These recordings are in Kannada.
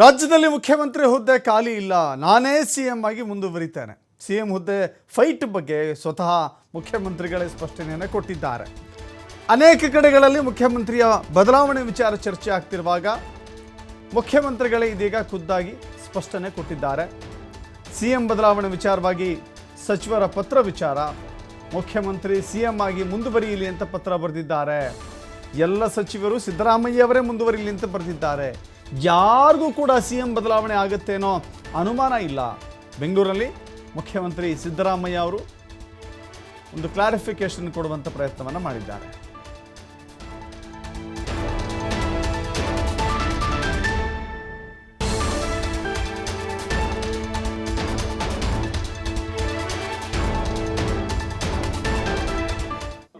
ರಾಜ್ಯದಲ್ಲಿ ಮುಖ್ಯಮಂತ್ರಿ ಹುದ್ದೆ ಖಾಲಿ ಇಲ್ಲ. ನಾನೇ ಸಿ ಎಂ ಆಗಿ ಮುಂದುವರಿತೇನೆ. ಸಿ ಎಂ ಹುದ್ದೆ ಫೈಟ್ ಬಗ್ಗೆ ಸ್ವತಃ ಮುಖ್ಯಮಂತ್ರಿಗಳೇ ಸ್ಪಷ್ಟನೆಯನ್ನು ಕೊಟ್ಟಿದ್ದಾರೆ. ಅನೇಕ ಕಡೆಗಳಲ್ಲಿ ಮುಖ್ಯಮಂತ್ರಿಯ ಬದಲಾವಣೆ ವಿಚಾರ ಚರ್ಚೆ ಆಗ್ತಿರುವಾಗ ಮುಖ್ಯಮಂತ್ರಿಗಳೇ ಇದೀಗ ಖುದ್ದಾಗಿ ಸ್ಪಷ್ಟನೆ ಕೊಟ್ಟಿದ್ದಾರೆ. ಸಿ ಎಂ ಬದಲಾವಣೆ ವಿಚಾರವಾಗಿ ಸಚಿವರ ಪತ್ರ ವಿಚಾರ ಮುಖ್ಯಮಂತ್ರಿ ಸಿ ಎಂ ಆಗಿ ಮುಂದುವರಿಯಲಿ ಅಂತ ಪತ್ರ ಬರೆದಿದ್ದಾರೆ. ಎಲ್ಲ ಸಚಿವರು ಸಿದ್ದರಾಮಯ್ಯ ಅವರೇ ಮುಂದುವರಿಲಿ ಅಂತ ಬರೆದಿದ್ದಾರೆ. ಯಾರಿಗೂ ಕೂಡ ಸಿ ಎಂ ಬದಲಾವಣೆ ಆಗುತ್ತೇನೋ ಅನುಮಾನ ಇಲ್ಲ. ಬೆಂಗಳೂರಲ್ಲಿ ಮುಖ್ಯಮಂತ್ರಿ ಸಿದ್ದರಾಮಯ್ಯ ಅವರು ಒಂದು ಕ್ಲಾರಿಫಿಕೇಶನ್ ಕೊಡುವಂಥ ಪ್ರಯತ್ನವನ್ನು ಮಾಡಿದ್ದಾರೆ.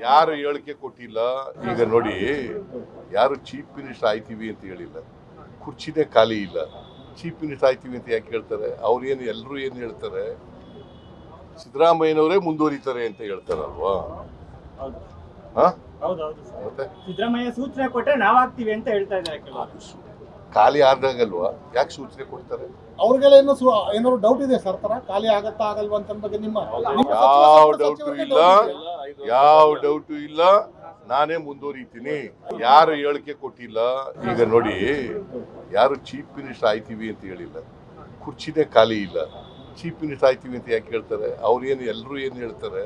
ಯಾರು ಹೇಳಿಕೆ ಕೊಟ್ಟಿಲ್ಲ? ಈಗ ನೋಡಿ ಯಾರು ಚೀಫ್ ಮಿನಿಸ್ಟರ್ ಆಯ್ತೀವಿ ಅಂತ ಹೇಳಿಲ್ಲ. ಕುರ್ಚಿನೇ ಖಾಲಿ ಇಲ್ಲ. ಚೀಫ್ ಮಿನಿಸ್ಟರ್ ಆಯ್ತೀವಿ ಅಂತ ಯಾಕೆ ಹೇಳ್ತಾರೆ? ಅವ್ರು ಏನು ಎಲ್ಲರೂ ಏನು ಹೇಳ್ತಾರೆ? ಸಿದ್ದರಾಮಯ್ಯನವರೇ ಮುಂದುವರಿತಾರೆ ಅಂತ ಹೇಳ್ತಾರಲ್ವಾ? ಹೌದು ಹಾ? ಹೌದೌದು ಸರ್. ಮತ್ತೆ? ಸಿದ್ದರಾಮಯ್ಯ ಸೂಚನೆ ಕೊಟ್ರೆ ನಾವ್ ಅಂತ ಹೇಳ್ತಾ ಇದ್ದಾರೆ ಕೆಲವರು. ಖಾಲಿ ಆದಾಗಲ್ವಾ? ಯಾಕೆ ಸೂಚನೆ ಕೊಡ್ತಾರೆ? ಅವ್ರಿಗೆಲ್ಲ ಏನೋ ಸು- ಏನಾದ್ರು ಡೌಟ್ ಇದೆ ಸರ್ ತರ ಖಾಲಿ ಆಗತ್ತಾ ಆಗಲ್ವಾ ಅಂತ ಬಗ್ಗೆ ನಿಮ್ಮ ಯಾವ ಡೌಟ್ ಇಲ್ಲ? ಯಾವ ಡೌಟು ಇಲ್ಲ, ನಾನೇ ಮುಂದುವರಿತೀನಿ. ಯಾರು ಹೇಳಿಕೆ ಕೊಟ್ಟಿಲ್ಲ? ಈಗ ನೋಡಿ, ಯಾರು ಚೀಫ್ ಮಿನಿಸ್ಟರ್ ಆಯ್ತೀವಿ ಅಂತ ಹೇಳಿಲ್ಲ. ಕುರ್ಚಿನೇ ಖಾಲಿ ಇಲ್ಲ. ಚೀಫ್ ಮಿನಿಸ್ಟರ್ ಆಯ್ತೀವಿ ಅಂತ ಯಾಕೆ ಹೇಳ್ತಾರೆ? ಅವ್ರು ಏನು ಎಲ್ಲರೂ ಏನು ಹೇಳ್ತಾರೆ?